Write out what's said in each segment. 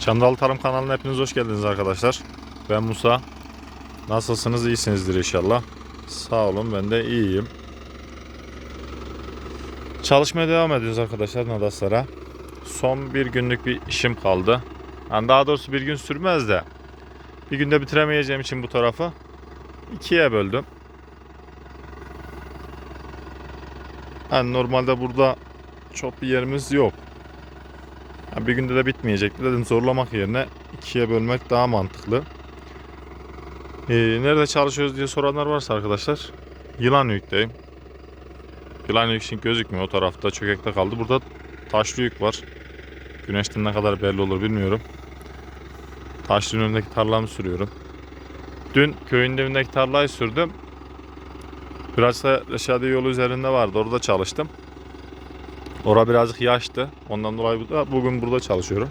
Çandalı Tarım kanalına hepiniz hoş geldiniz arkadaşlar. Ben Musa. Nasılsınız? İyisinizdir inşallah. Sağ olun ben de iyiyim. Çalışmaya devam ediyoruz arkadaşlar Nadaslara. Son bir günlük bir işim kaldı. Yani daha doğrusu bir gün sürmez de bir günde bitiremeyeceğim için bu tarafı ikiye böldüm. Yani normalde burada çok bir yerimiz yok. Bir günde de bitmeyecekti. Dedim zorlamak yerine ikiye bölmek daha mantıklı. Ee, nerede çalışıyoruz diye soranlar varsa arkadaşlar. Yılanöyük'teyim. Yılanöyük için gözükmüyor. O tarafta çökekte kaldı. Burada Taşlıyük var. Güneşten ne kadar belli olur bilmiyorum. Taşlı'nın önündeki tarlamı sürüyorum. Dün köyün evindeki tarlayı sürdüm. Biraz da Reşadiye yolu üzerinde vardı. Orada çalıştım. Ora birazcık yaştı. Ondan dolayı bugün burada çalışıyorum.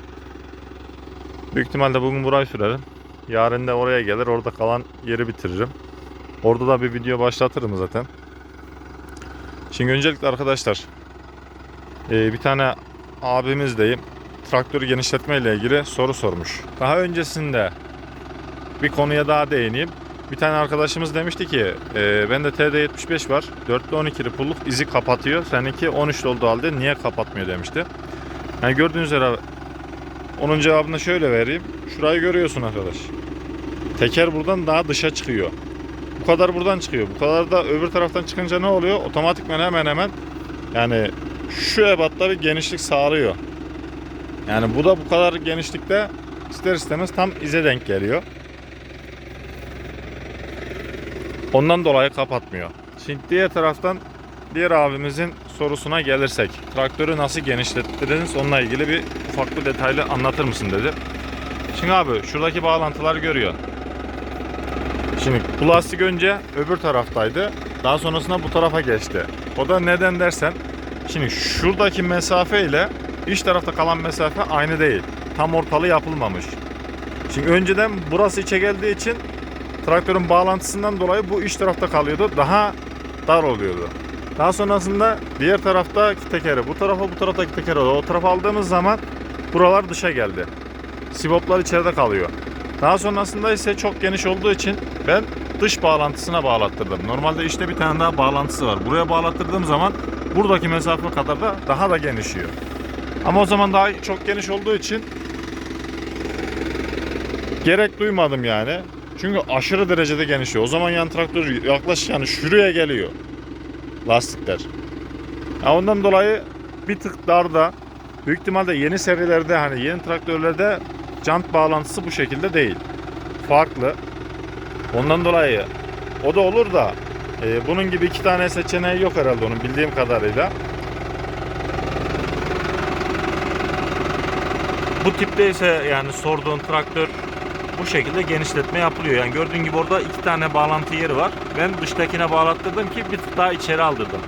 Büyük ihtimalle bugün burayı sürerim. Yarın da oraya gelir. Orada kalan yeri bitiririm. Orada da bir video başlatırım zaten. Şimdi öncelikle arkadaşlar eee, bir tane abimiz deyim traktörü genişletme ile ilgili soru sormuş. Daha öncesinde bir konuya daha değineyim. Bir tane arkadaşımız demişti ki e, bende TD75 var. 4'lü 12'li pulluk izi kapatıyor. Seninki 13'lü olduğu halde niye kapatmıyor demişti. Yani gördüğünüz üzere onun cevabını şöyle vereyim. Şurayı görüyorsun arkadaş. Teker buradan daha dışa çıkıyor. Bu kadar buradan çıkıyor. Bu kadar da öbür taraftan çıkınca ne oluyor? Otomatikman hemen hemen yani şu ebatta bir genişlik sağlıyor. Yani bu da bu kadar genişlikte ister istemez tam ize denk geliyor. Ondan dolayı kapatmıyor. Şimdi diğer taraftan diğer abimizin sorusuna gelirsek. Traktörü nasıl genişlettiniz onunla ilgili bir ufak bir detaylı anlatır mısın dedi. Şimdi abi şuradaki bağlantıları görüyorsun. Şimdi plastik önce öbür taraftaydı. Daha sonrasında bu tarafa geçti. O da neden dersen şimdi şuradaki mesafe ile iç tarafta kalan mesafe aynı değil. Tam ortalı yapılmamış. Şimdi önceden burası içe geldiği için traktörün bağlantısından dolayı bu iç tarafta kalıyordu. Daha dar oluyordu. Daha sonrasında diğer taraftaki tekeri bu tarafa bu taraftaki tekeri o tarafa aldığımız zaman buralar dışa geldi. Siboplar içeride kalıyor. Daha sonrasında ise çok geniş olduğu için ben dış bağlantısına bağlattırdım. Normalde işte bir tane daha bağlantısı var. Buraya bağlattırdığım zaman buradaki mesafe kadar da daha da genişiyor. Ama o zaman daha çok geniş olduğu için gerek duymadım yani. Çünkü aşırı derecede genişiyor. O zaman yan traktör yaklaşık yani şuraya geliyor. Lastikler. Ya ondan dolayı bir tık darda büyük ihtimalle yeni serilerde hani yeni traktörlerde jant bağlantısı bu şekilde değil. Farklı. Ondan dolayı o da olur da e, bunun gibi iki tane seçeneği yok herhalde onun bildiğim kadarıyla. Bu tipte ise yani sorduğun traktör bu şekilde genişletme yapılıyor. Yani gördüğün gibi orada iki tane bağlantı yeri var. Ben dıştakine bağlattırdım ki bir tık daha içeri aldırdım.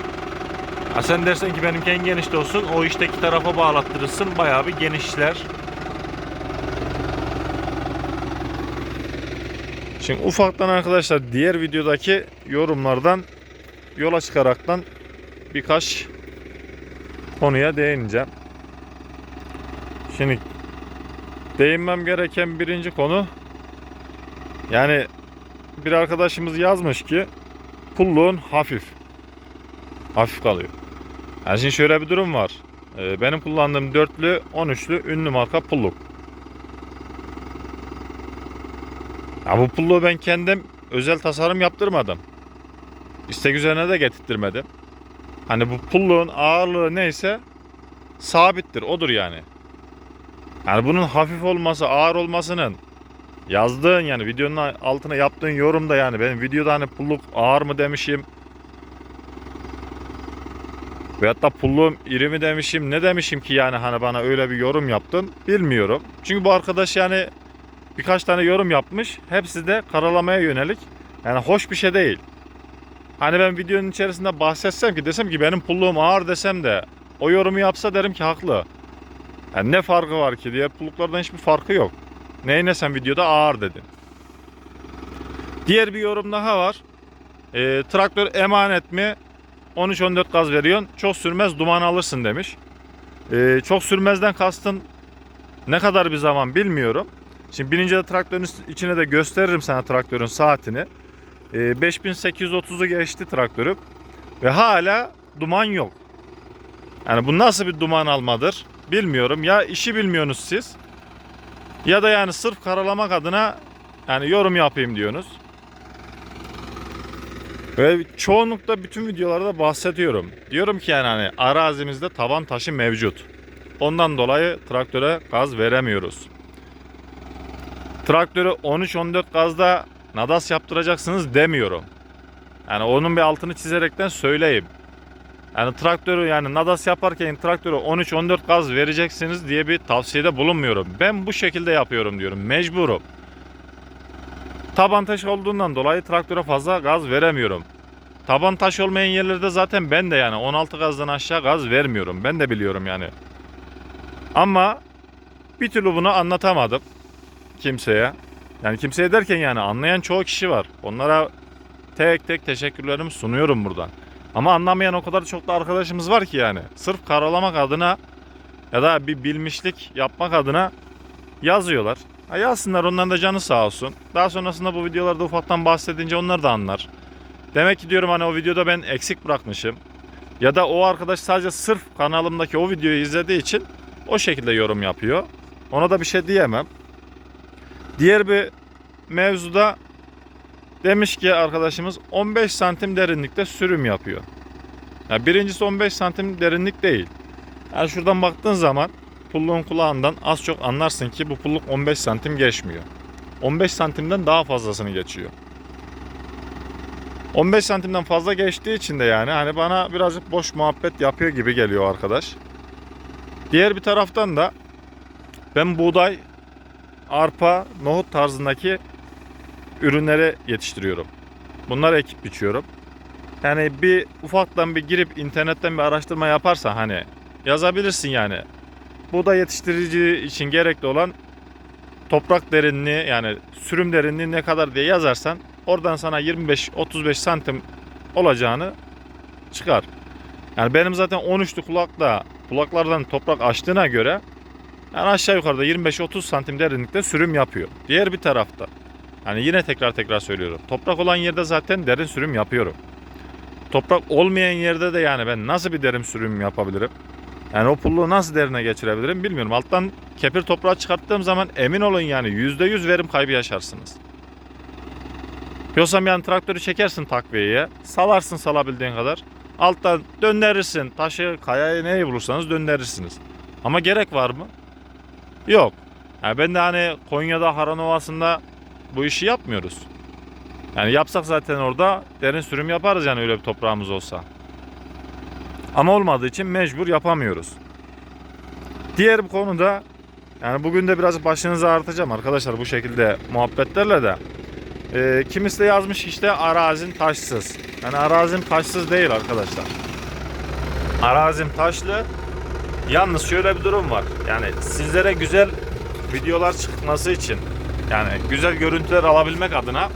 Ha sen dersen ki benimki en genişte olsun o işteki tarafa bağlattırırsın bayağı bir genişler. Şimdi ufaktan arkadaşlar diğer videodaki yorumlardan yola çıkaraktan birkaç konuya değineceğim. Şimdi değinmem gereken birinci konu yani bir arkadaşımız yazmış ki pulluğun hafif. Hafif kalıyor. Yani şimdi şöyle bir durum var. Ee, Benim kullandığım dörtlü 13'lü ünlü marka pulluk. Ya bu pulluğu ben kendim özel tasarım yaptırmadım. İstek üzerine de getirttirmedim. Hani bu pulluğun ağırlığı neyse sabittir. Odur yani. Yani bunun hafif olması, ağır olmasının yazdığın yani videonun altına yaptığın yorumda yani benim videoda hani pulluk ağır mı demişim veyahut da pulluğum iri mi demişim ne demişim ki yani hani bana öyle bir yorum yaptın bilmiyorum. Çünkü bu arkadaş yani birkaç tane yorum yapmış hepsi de karalamaya yönelik yani hoş bir şey değil. Hani ben videonun içerisinde bahsetsem ki desem ki benim pulluğum ağır desem de o yorumu yapsa derim ki haklı. Yani ne farkı var ki? Diğer pulluklardan hiçbir farkı yok. Neyine sen videoda ağır dedin. Diğer bir yorum daha var. Ee, traktör emanet mi? 13-14 gaz veriyorsun. Çok sürmez duman alırsın demiş. Ee, çok sürmezden kastın Ne kadar bir zaman bilmiyorum. Şimdi binince de traktörün içine de gösteririm sana traktörün saatini. Ee, 5830'u geçti traktörüm. Ve hala duman yok. Yani bu nasıl bir duman almadır bilmiyorum. Ya işi bilmiyorsunuz siz. Ya da yani sırf karalamak adına yani yorum yapayım diyorsunuz. Ve çoğunlukla bütün videolarda bahsediyorum. Diyorum ki yani hani arazimizde taban taşı mevcut. Ondan dolayı traktöre gaz veremiyoruz. Traktörü 13-14 gazda nadas yaptıracaksınız demiyorum. Yani onun bir altını çizerekten söyleyeyim. Yani traktörü yani nadas yaparken traktörü 13-14 gaz vereceksiniz diye bir tavsiyede bulunmuyorum. Ben bu şekilde yapıyorum diyorum. Mecburum. Taban taş olduğundan dolayı traktöre fazla gaz veremiyorum. Taban taş olmayan yerlerde zaten ben de yani 16 gazdan aşağı gaz vermiyorum. Ben de biliyorum yani. Ama bir türlü bunu anlatamadım kimseye. Yani kimseye derken yani anlayan çoğu kişi var. Onlara tek tek teşekkürlerimi sunuyorum buradan. Ama anlamayan o kadar çok da arkadaşımız var ki yani. Sırf karalamak adına ya da bir bilmişlik yapmak adına yazıyorlar. Ha yazsınlar onların da canı sağ olsun. Daha sonrasında bu videolarda ufaktan bahsedince onlar da anlar. Demek ki diyorum hani o videoda ben eksik bırakmışım. Ya da o arkadaş sadece sırf kanalımdaki o videoyu izlediği için o şekilde yorum yapıyor. Ona da bir şey diyemem. Diğer bir mevzuda demiş ki arkadaşımız 15 santim derinlikte sürüm yapıyor. Ya birincisi 15 santim derinlik değil. Yani şuradan baktığın zaman pulluğun kulağından az çok anlarsın ki bu pulluk 15 santim geçmiyor. 15 santimden daha fazlasını geçiyor. 15 santimden fazla geçtiği için de yani hani bana birazcık boş muhabbet yapıyor gibi geliyor arkadaş. Diğer bir taraftan da ben buğday, arpa, nohut tarzındaki ürünleri yetiştiriyorum. Bunları ekip biçiyorum. Yani bir ufaktan bir girip internetten bir araştırma yaparsa hani yazabilirsin yani. Buğday yetiştirici için gerekli olan toprak derinliği yani sürüm derinliği ne kadar diye yazarsan oradan sana 25-35 santim olacağını çıkar. Yani benim zaten 13'lü kulakla kulaklardan toprak açtığına göre yani aşağı yukarıda 25-30 santim derinlikte sürüm yapıyor. Diğer bir tarafta yani yine tekrar tekrar söylüyorum. Toprak olan yerde zaten derin sürüm yapıyorum. Toprak olmayan yerde de yani ben nasıl bir derin sürüm yapabilirim? Yani o pulluğu nasıl derine geçirebilirim bilmiyorum. Alttan kepir toprağı çıkarttığım zaman emin olun yani %100 verim kaybı yaşarsınız. Yoksa yani traktörü çekersin takviyeye, salarsın salabildiğin kadar. Alttan döndürürsün, taşı, kayayı neyi bulursanız döndürürsünüz. Ama gerek var mı? Yok. Yani ben de hani Konya'da Haran Ovası'nda bu işi yapmıyoruz. Yani yapsak zaten orada derin sürüm yaparız yani öyle bir toprağımız olsa. Ama olmadığı için mecbur yapamıyoruz. Diğer bir konuda yani bugün de biraz başınızı ağrıtacağım arkadaşlar bu şekilde muhabbetlerle de. Ee, kimisi de yazmış işte arazin taşsız. Yani arazim taşsız değil arkadaşlar. Arazim taşlı. Yalnız şöyle bir durum var. Yani sizlere güzel videolar çıkması için yani güzel görüntüler alabilmek adına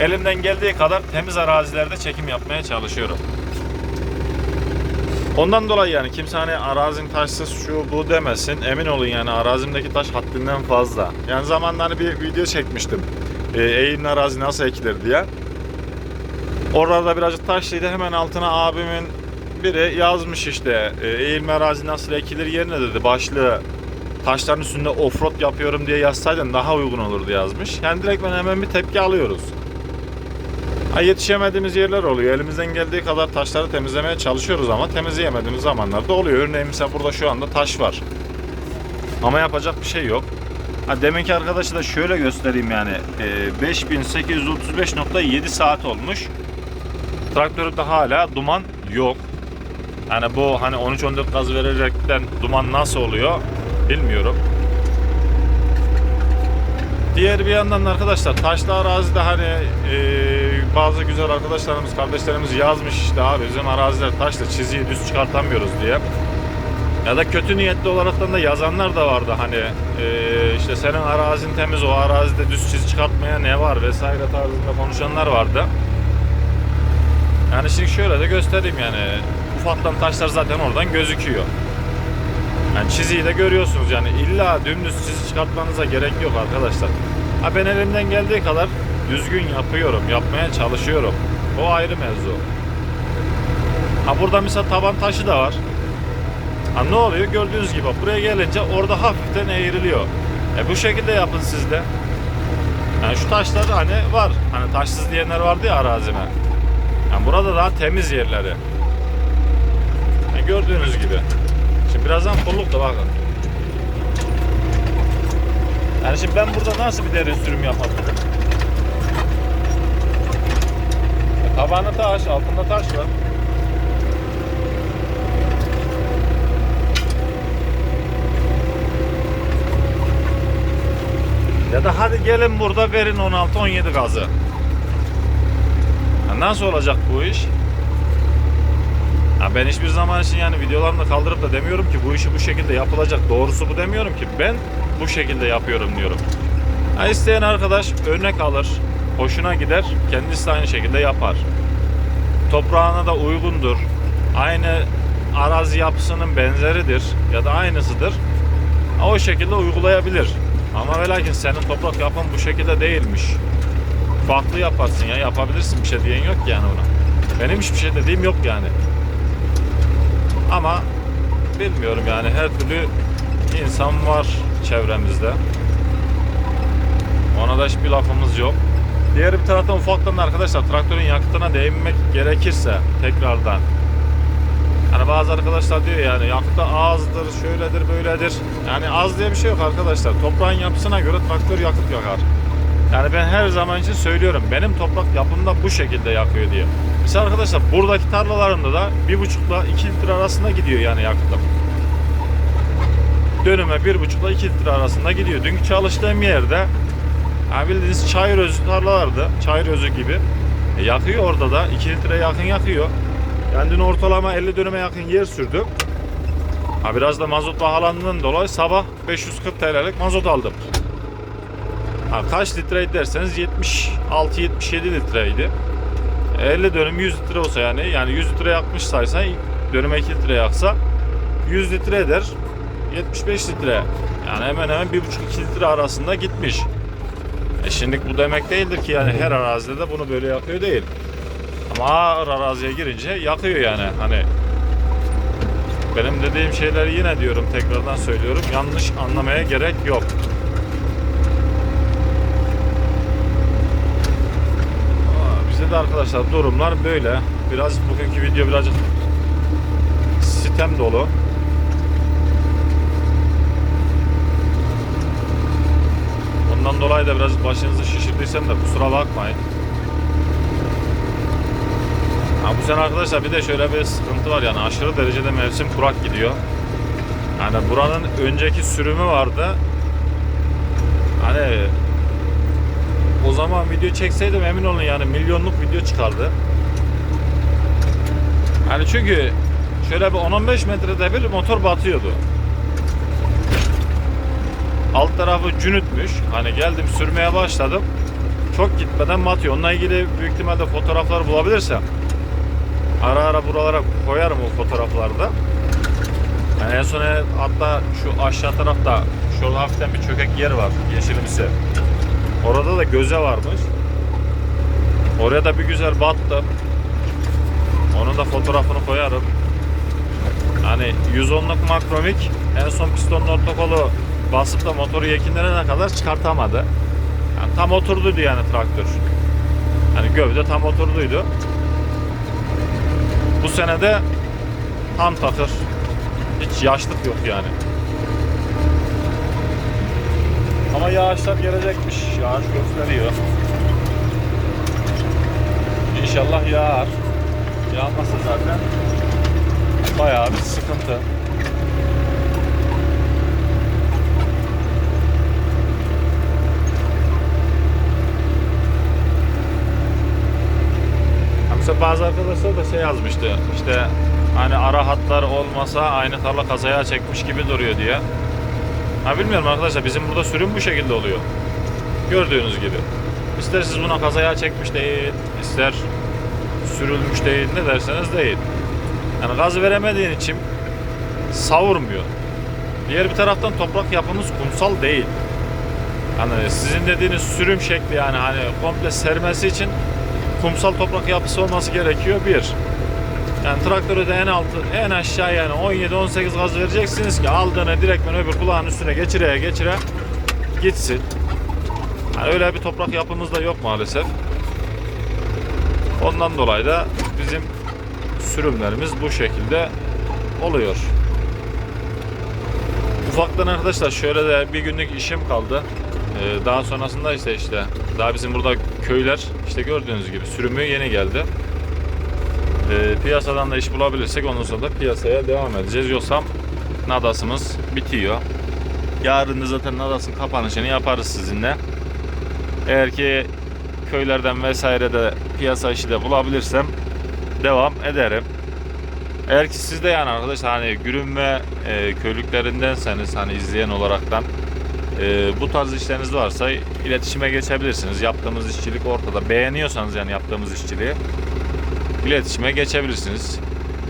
elimden geldiği kadar temiz arazilerde çekim yapmaya çalışıyorum. Ondan dolayı yani kimse hani arazin taşsız şu bu demesin. Emin olun yani arazimdeki taş haddinden fazla. Yani zamanında hani bir video çekmiştim. E, eğimli arazi nasıl ekilir diye. Orada birazcık taşlıydı. Hemen altına abimin biri yazmış işte e, eğilme arazi nasıl ekilir yerine dedi başlığı taşların üstünde offroad yapıyorum diye yazsaydın daha uygun olurdu yazmış. Yani direkt ben hemen bir tepki alıyoruz. Ha, yetişemediğimiz yerler oluyor. Elimizden geldiği kadar taşları temizlemeye çalışıyoruz ama temizleyemediğimiz zamanlarda oluyor. Örneğin mesela burada şu anda taş var. Ama yapacak bir şey yok. Ha, deminki arkadaşı da şöyle göstereyim yani. E, 5835.7 saat olmuş. Traktörde hala duman yok. Yani bu hani 13-14 gaz vererekten duman nasıl oluyor bilmiyorum. Diğer bir yandan da arkadaşlar taşlı arazide hani e, bazı güzel arkadaşlarımız, kardeşlerimiz yazmış işte abi bizim araziler taşlı çiziyi düz çıkartamıyoruz diye. Ya da kötü niyetli olaraktan da yazanlar da vardı hani e, işte senin arazin temiz o arazide düz çizi çıkartmaya ne var vesaire tarzında konuşanlar vardı. Yani şimdi şöyle de göstereyim yani ufaktan taşlar zaten oradan gözüküyor. Çiziyi de görüyorsunuz yani illa dümdüz çizi çıkartmanıza gerek yok arkadaşlar. Ha ben elimden geldiği kadar düzgün yapıyorum, yapmaya çalışıyorum. O ayrı mevzu. Ha burada mesela taban taşı da var. Ha ne oluyor? Gördüğünüz gibi buraya gelince orada hafiften eğriliyor. E bu şekilde yapın siz de. Yani şu taşlar hani var. Hani taşsız diyenler vardı ya arazime. Yani burada daha temiz yerleri. Yani gördüğünüz gibi. Şimdi birazdan pulluk da bakın. Yani şimdi ben burada nasıl bir derin sürüm yapabilirim? E, Tabanı taş, altında taş var. Ya da hadi gelin burada verin 16-17 gazı. Nasıl olacak bu iş? Ya ben hiçbir zaman için yani videolarımda kaldırıp da demiyorum ki bu işi bu şekilde yapılacak. Doğrusu bu demiyorum ki. Ben bu şekilde yapıyorum diyorum. Ha isteyen arkadaş örnek alır, hoşuna gider, kendisi de aynı şekilde yapar. Toprağına da uygundur. Aynı arazi yapısının benzeridir ya da aynısıdır. O şekilde uygulayabilir. Ama ve lakin senin toprak yapın bu şekilde değilmiş. Farklı yaparsın ya yapabilirsin bir şey diyen yok yani ona. Benim hiçbir şey dediğim yok yani. Ama bilmiyorum yani her türlü insan var çevremizde. Ona da hiçbir lafımız yok. Diğer bir taraftan ufaktan da arkadaşlar traktörün yakıtına değinmek gerekirse tekrardan. Hani bazı arkadaşlar diyor yani yakıtı azdır, şöyledir, böyledir. Yani az diye bir şey yok arkadaşlar. Toprağın yapısına göre traktör yakıt yakar. Yani ben her zaman için söylüyorum. Benim toprak yapımda bu şekilde yakıyor diye. Mesela arkadaşlar buradaki tarlalarımda da 1,5 ile 2 litre arasında gidiyor yani yakıtım. Dönüme 1,5 ile 2 litre arasında gidiyor. Dünkü çalıştığım yerde ha bildiğiniz çayır özü tarlalardı. Çayır özü gibi. E, yakıyor orada da. 2 litre yakın yakıyor. Yani dün ortalama 50 dönüme yakın yer sürdüm. Ha biraz da mazot pahalandığından dolayı sabah 540 TL'lik mazot aldım. Ha, kaç litreydi derseniz 76-77 litreydi. 50 dönüm 100 litre olsa yani yani 100 litre yakmış saysa dönüme 2 litre yaksa 100 litre eder 75 litre. Yani hemen hemen 1,5-2 litre arasında gitmiş. E şimdi bu demek değildir ki yani her arazide de bunu böyle yakıyor değil. Ama ağır araziye girince yakıyor yani hani benim dediğim şeyleri yine diyorum tekrardan söylüyorum yanlış anlamaya gerek yok. Bize de arkadaşlar durumlar böyle. Biraz bugünkü video birazcık sitem dolu. Ondan dolayı da biraz başınızı şişirdiysem de kusura bakmayın. Ha, bu sene arkadaşlar bir de şöyle bir sıkıntı var yani aşırı derecede mevsim kurak gidiyor. Yani buranın önceki sürümü vardı. Hani zaman video çekseydim emin olun yani milyonluk video çıkardı. Yani çünkü şöyle bir 10-15 metrede bir motor batıyordu. Alt tarafı cünütmüş. Hani geldim sürmeye başladım. Çok gitmeden batıyor. Onunla ilgili büyük ihtimalle fotoğraflar bulabilirsem ara ara buralara koyarım o fotoğraflarda. Yani en son hatta şu aşağı tarafta şurada hafiften bir çökek yer var yeşilimsi. Orada da göze varmış. Oraya da bir güzel battım. Onun da fotoğrafını koyarım. Hani 110'luk makromik en son pistonun orta basıp da motoru yekinlerine kadar çıkartamadı. Yani tam oturduydu yani traktör. Hani gövde tam oturduydu. Bu senede tam takır. Hiç yaşlık yok yani. Ama yağışlar gelecekmiş. Yağış gösteriyor. İnşallah yağar. Yağmazsa zaten bayağı bir sıkıntı. Mesela bazı arkadaşlar da şey yazmıştı. İşte hani ara hatlar olmasa aynı tarla kazaya çekmiş gibi duruyor diye. Ha bilmiyorum arkadaşlar bizim burada sürüm bu şekilde oluyor. Gördüğünüz gibi. İster siz buna kazaya çekmiş değil, ister sürülmüş değil ne derseniz değil. Yani gaz veremediğin için savurmuyor. Diğer bir taraftan toprak yapımız kumsal değil. Hani sizin dediğiniz sürüm şekli yani hani komple sermesi için kumsal toprak yapısı olması gerekiyor bir. Yani traktörü de en altı en aşağı yani 17-18 gaz vereceksiniz ki aldığını direktmen öbür kulağın üstüne geçire geçire gitsin. Yani öyle bir toprak yapımız da yok maalesef. Ondan dolayı da bizim sürümlerimiz bu şekilde oluyor. Ufaktan arkadaşlar şöyle de bir günlük işim kaldı. Ee, daha sonrasında ise işte daha bizim burada köyler işte gördüğünüz gibi sürümü yeni geldi. Ee, piyasadan da iş bulabilirsek ondan sonra da piyasaya devam edeceğiz. Yoksa Nadas'ımız bitiyor. Yarın da zaten Nadas'ın kapanışını yaparız sizinle. Eğer ki köylerden vesaire de piyasa işi de bulabilirsem devam ederim. Eğer ki siz de yani arkadaşlar hani Gürün ve e, köylüklerindenseniz hani izleyen olaraktan e, bu tarz işleriniz varsa iletişime geçebilirsiniz. Yaptığımız işçilik ortada. Beğeniyorsanız yani yaptığımız işçiliği iletişime geçebilirsiniz.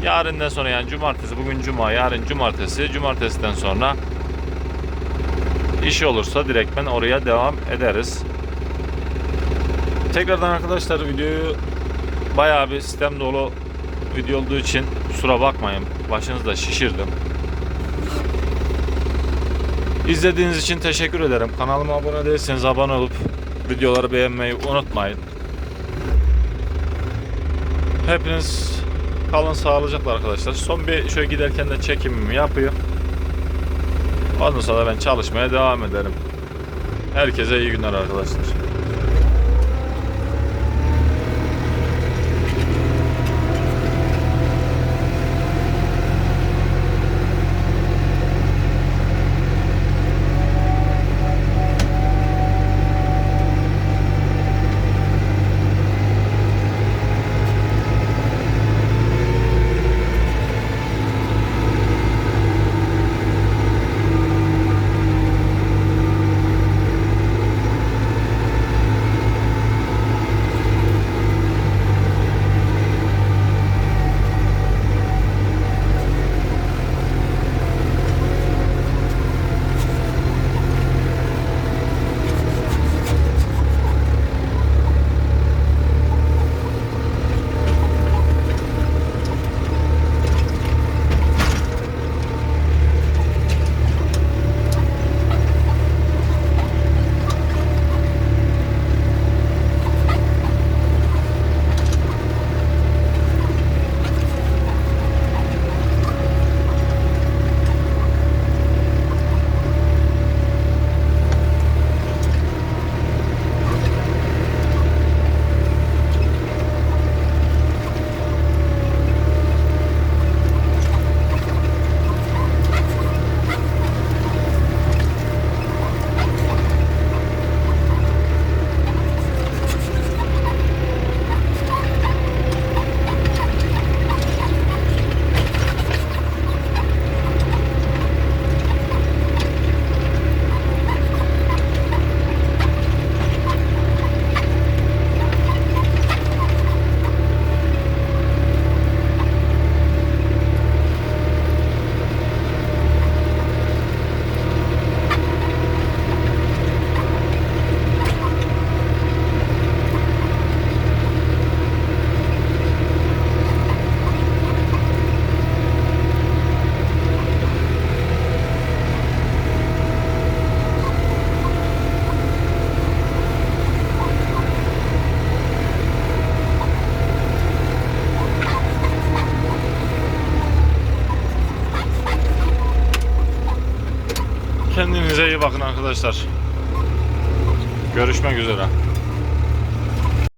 Yarından sonra yani cumartesi bugün cuma yarın cumartesi cumartesiden sonra işi olursa direktmen oraya devam ederiz. Tekrardan arkadaşlar videoyu bayağı bir sistem dolu video olduğu için kusura bakmayın. Başınızda şişirdim. İzlediğiniz için teşekkür ederim. Kanalıma abone değilseniz abone olup videoları beğenmeyi unutmayın. Hepiniz kalın sağlıcakla arkadaşlar. Son bir şöyle giderken de çekimimi yapayım. Ondan sonra ben çalışmaya devam ederim. Herkese iyi günler arkadaşlar. Bakın arkadaşlar. Görüşmek üzere.